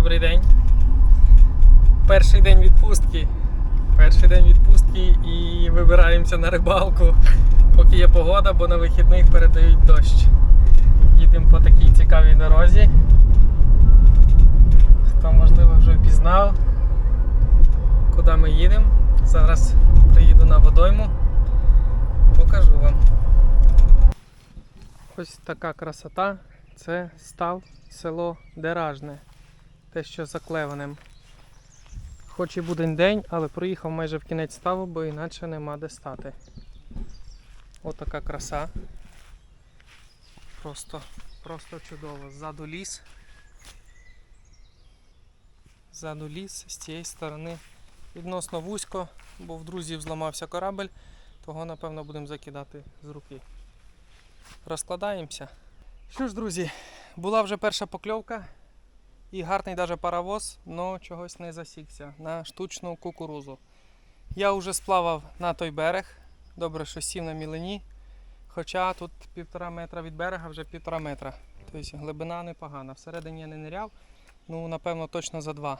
добрий день. Перший день відпустки. Перший день відпустки і вибираємося на рибалку, поки є погода, бо на вихідних передають дощ. Їдемо по такій цікавій дорозі. Хто можливо вже впізнав, куди ми їдемо. Зараз приїду на водойму, покажу вам. Ось така красота. Це став село Деражне. Те, що за Клеванем. Хоч і буде день, але проїхав майже в кінець ставу, бо іначе нема де стати. Отака краса. Просто, просто чудово. Ззаду ліс. Ззаду ліс, з цієї сторони відносно вузько, бо в друзів зламався корабель, того напевно будемо закидати з руки. Розкладаємося. Що ж, друзі, була вже перша покльовка і гарний даже паровоз, але чогось не засікся на штучну кукурузу. Я вже сплавав на той берег, добре, що сів на мілені, хоча тут півтора метра від берега вже півтора метра. Тобто глибина непогана. Всередині я не ниряв, ну напевно точно за два.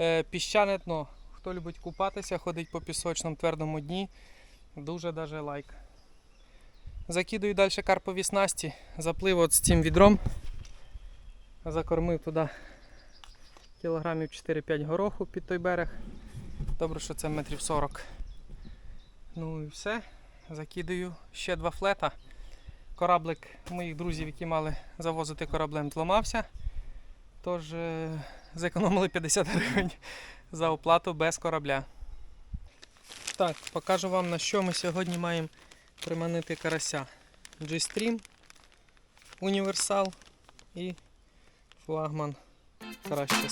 Е, піщане дно. Хто любить купатися, ходить по пісочному твердому дні, дуже даже лайк. Закидую далі карпові снасті, заплив от з цим відром. Закормив туди кілограмів 4-5 гороху під той берег. Добре, що це метрів 40. Ну і все. Закидаю ще два флета. Кораблик моїх друзів, які мали завозити кораблем, зламався. Тож е, зекономили 50 гривень за оплату без корабля. Так, покажу вам на що ми сьогодні маємо приманити карася. G-Stream, універсал і флагман. Краще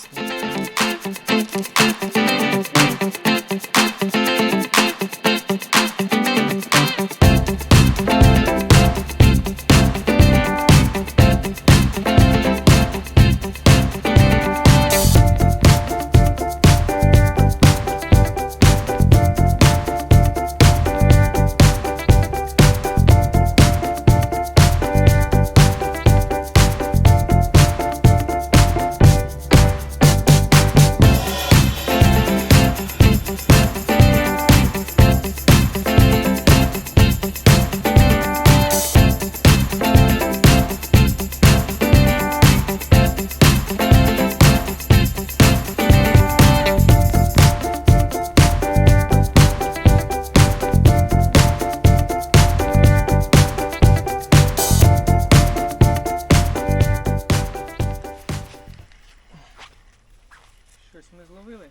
Щось ми зловили.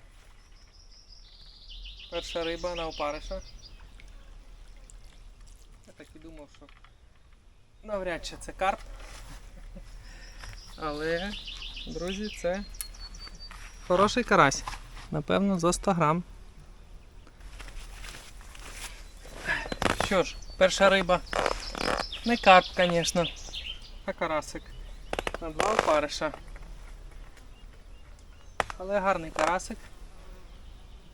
Перша риба на опариша. Я так і думав, що навряд чи це карп. Але, друзі, це хороший карась. Напевно, за 100 грам. Що ж, перша риба. Не карп, звісно, а карасик. На два опариша. Але гарний карасик.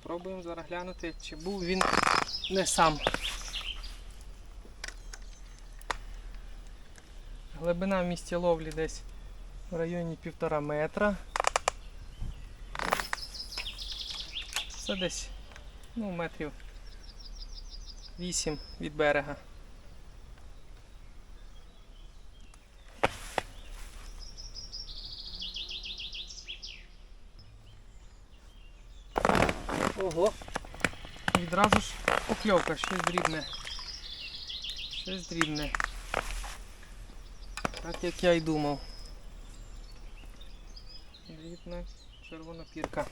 Пробуємо зараз глянути, чи був він не сам. Глибина в місці ловлі десь в районі півтора метра. Це десь ну, метрів 8 від берега. Ого! Відразу ж покльовка, щось дрібне. Щось дрібне. Так як я й думав. Дрібна червона пірка.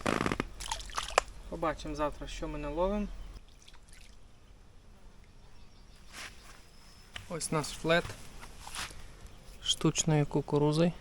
Побачимо завтра, що ми наловимо. Ось наш флет штучної кукурузи.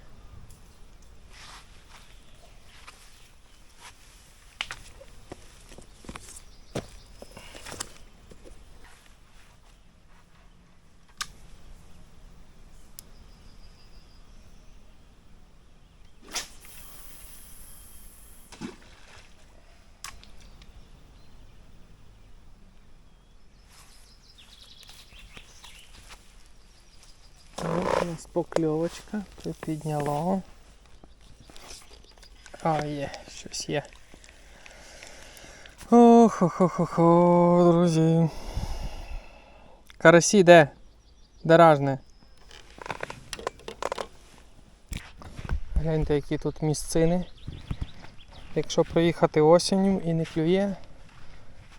Ось у нас покльовочка, припідняло. А, є, щось є. Ох-хо-хо-хо, друзі. Карасі де? Деражне. Гляньте, які тут місцини. Якщо проїхати осінню і не клює,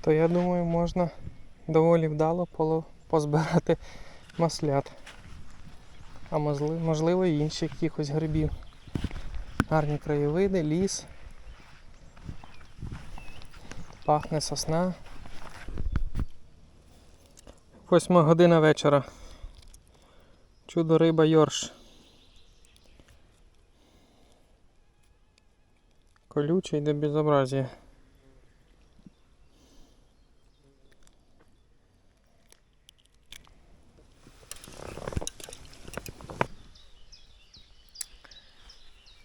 то я думаю можна доволі вдало позбирати маслят. А можливо, і інших якихось грибів. Гарні краєвиди, ліс. Пахне сосна. Восьма година вечора. Чудо риба Йорш. Колючий до безобразия.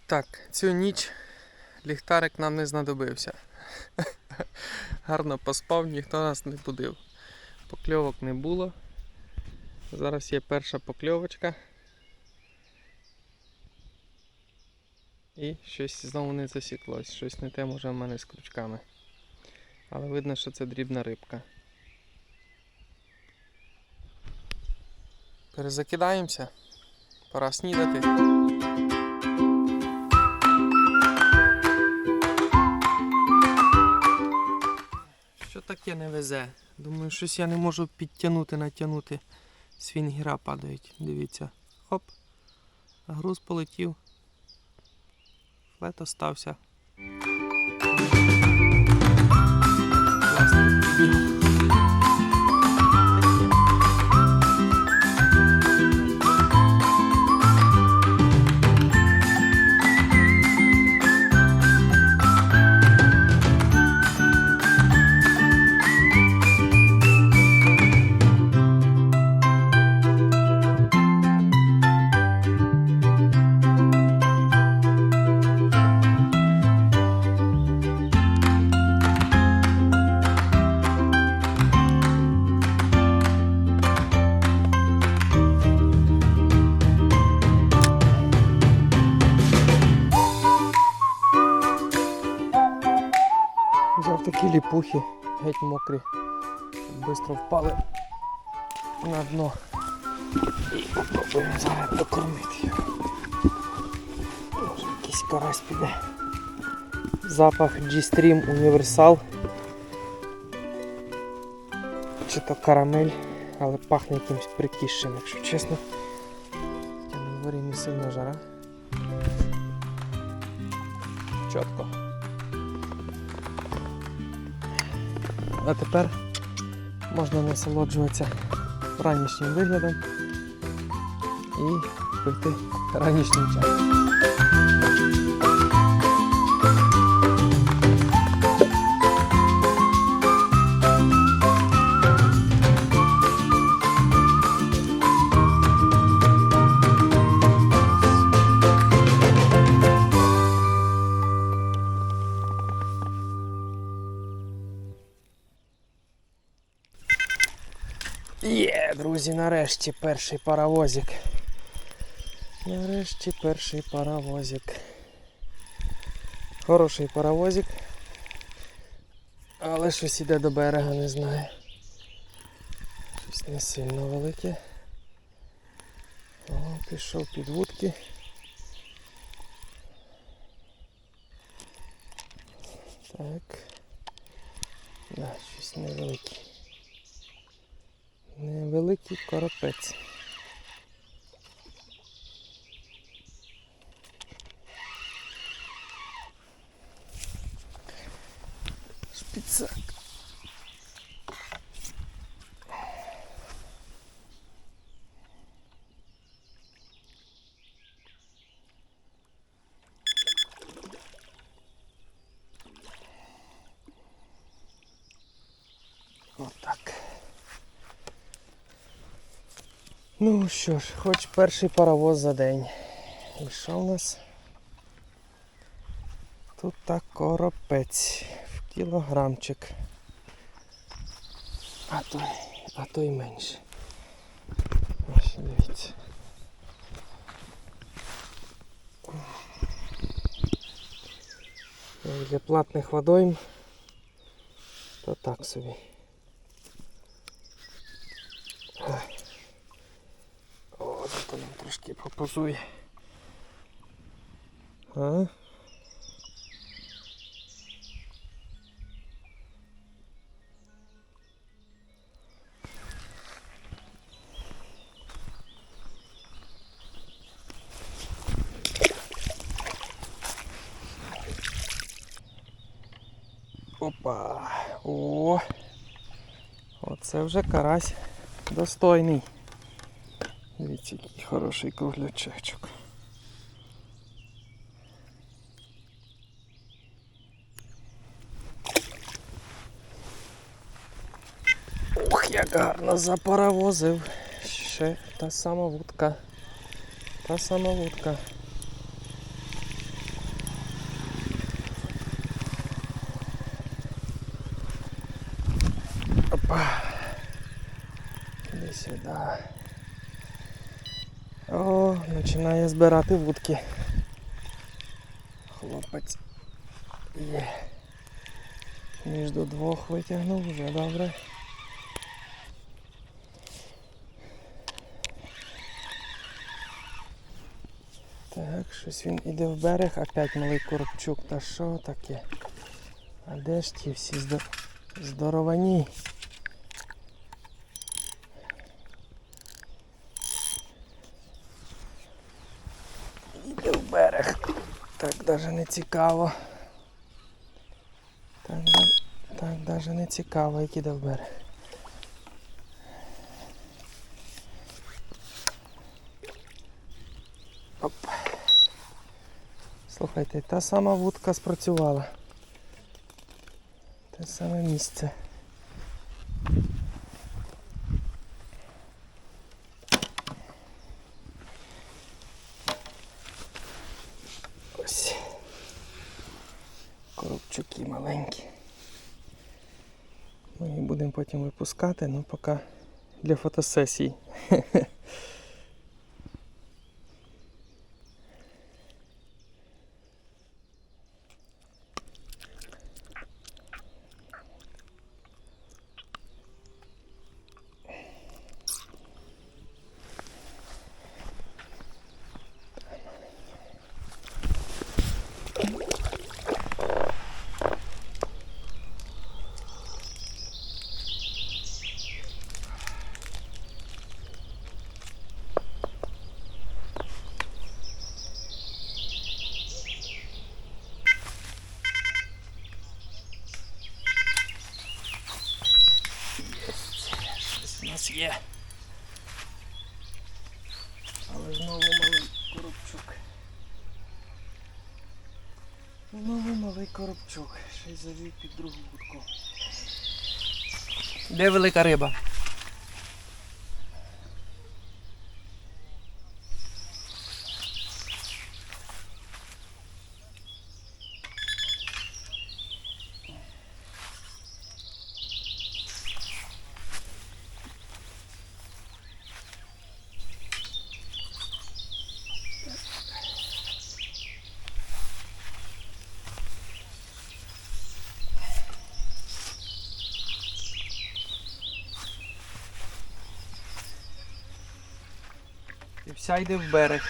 Так, цю ніч ліхтарик нам не знадобився. Гарно поспав, ніхто нас не будив. Покльовок не було. Зараз є перша покльовочка. І щось знову не засіклось, щось не те може в мене з крючками. Але видно, що це дрібна рибка. Перезакидаємося. Пора снідати. Таке не везе? Думаю, щось я не можу підтягнути, натягнути. Свінгіра падають. Дивіться. Хоп. Груз полетів. Флет остався. Такі геть мокрі. Бистро впали на дно. І попробуємо зараз докормити його. Може якийсь карась піде. Запах G-Stream Universal. Чи то карамель, але пахне якимось прикіщем, якщо чесно. На дворі не сильна жара. Чітко. А тепер можна насолоджуватися ранішнім виглядом і пити ранішній чай. Друзі, нарешті перший паровозик. Нарешті перший паровозик. Хороший паровозик. Але щось іде до берега, не знаю. Щось не сильно велике. О, пішов під вудки. Так. Да, щось невелике. Невеликий коропець. Шпицак. Ну що ж, хоч перший паровоз за день. І що в нас? Тут так коропець в кілограмчик. А то, а то й менше. Ось дивіться. Для платних водойм то так собі. Ай. О, зато нам попозує. А? Опа! О! Оце вже карась достойний. Дивіться, який хороший круглячечок. Ох, як гарно запаровозив. Ще та сама вудка. Та сама вудка. Опа. Іди сюди. О, починає збирати вудки. Хлопець. Є. Між до двох витягнув вже добре. Так, щось він іде в берег, опять малий коробчук. Та що таке? А де ж ті всі здор... здоровані? Іде в берег. Даже не цікаво. Так, так даже не цікаво, як іде в берег. Оп. Слухайте, та сама вудка спрацювала. Те саме місце. Ось. Коробчуки маленькі. Ми їх будемо потім ну поки для фотосесій. Щось у нас є. Але знову малий коробчук. Знову малий коробчук. Ще й завів під другу будку. Де велика риба? Вся йде в берег.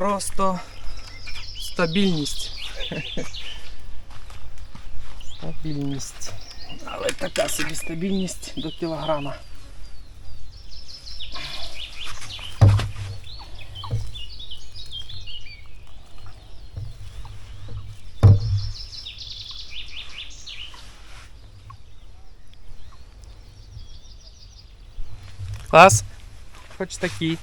Просто стабільність. Стабільність. Але така собі стабільність до кілограма. Клас. Хоч такий.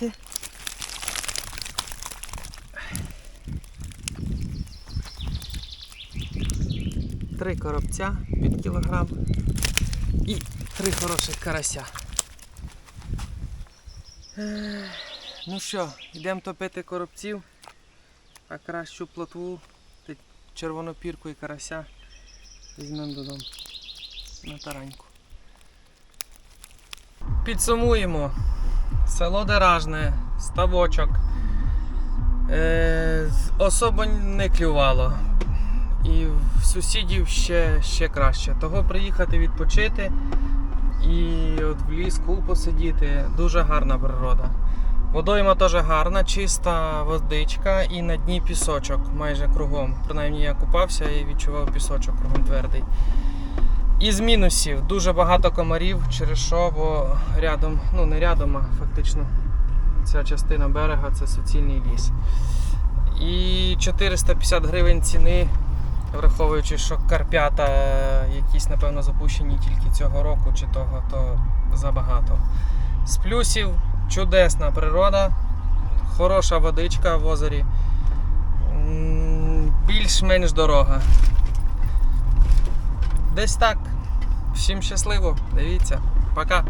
Ловити. Три коробця під кілограм і три хороших карася. Ну що, йдемо топити коробців, а кращу плотву, червону пірку і карася візьмемо додому на тараньку. Підсумуємо. Село Деражне, ставочок. Е, особо не клювало. І в сусідів ще, ще краще. Того приїхати відпочити і от в ліску посидіти. Дуже гарна природа. Водойма теж гарна, чиста водичка і на дні пісочок майже кругом. Принаймні я купався і відчував пісочок кругом твердий. Із мінусів дуже багато комарів, через що, бо рядом, ну не рядом, а фактично ця частина берега це суцільний ліс. І 450 гривень ціни, враховуючи, що карпята е, якісь, напевно, запущені тільки цього року чи того, то забагато. З плюсів чудесна природа, хороша водичка в озері, більш-менш дорога. Десь так. Всім щасливо, дивіться. Пока.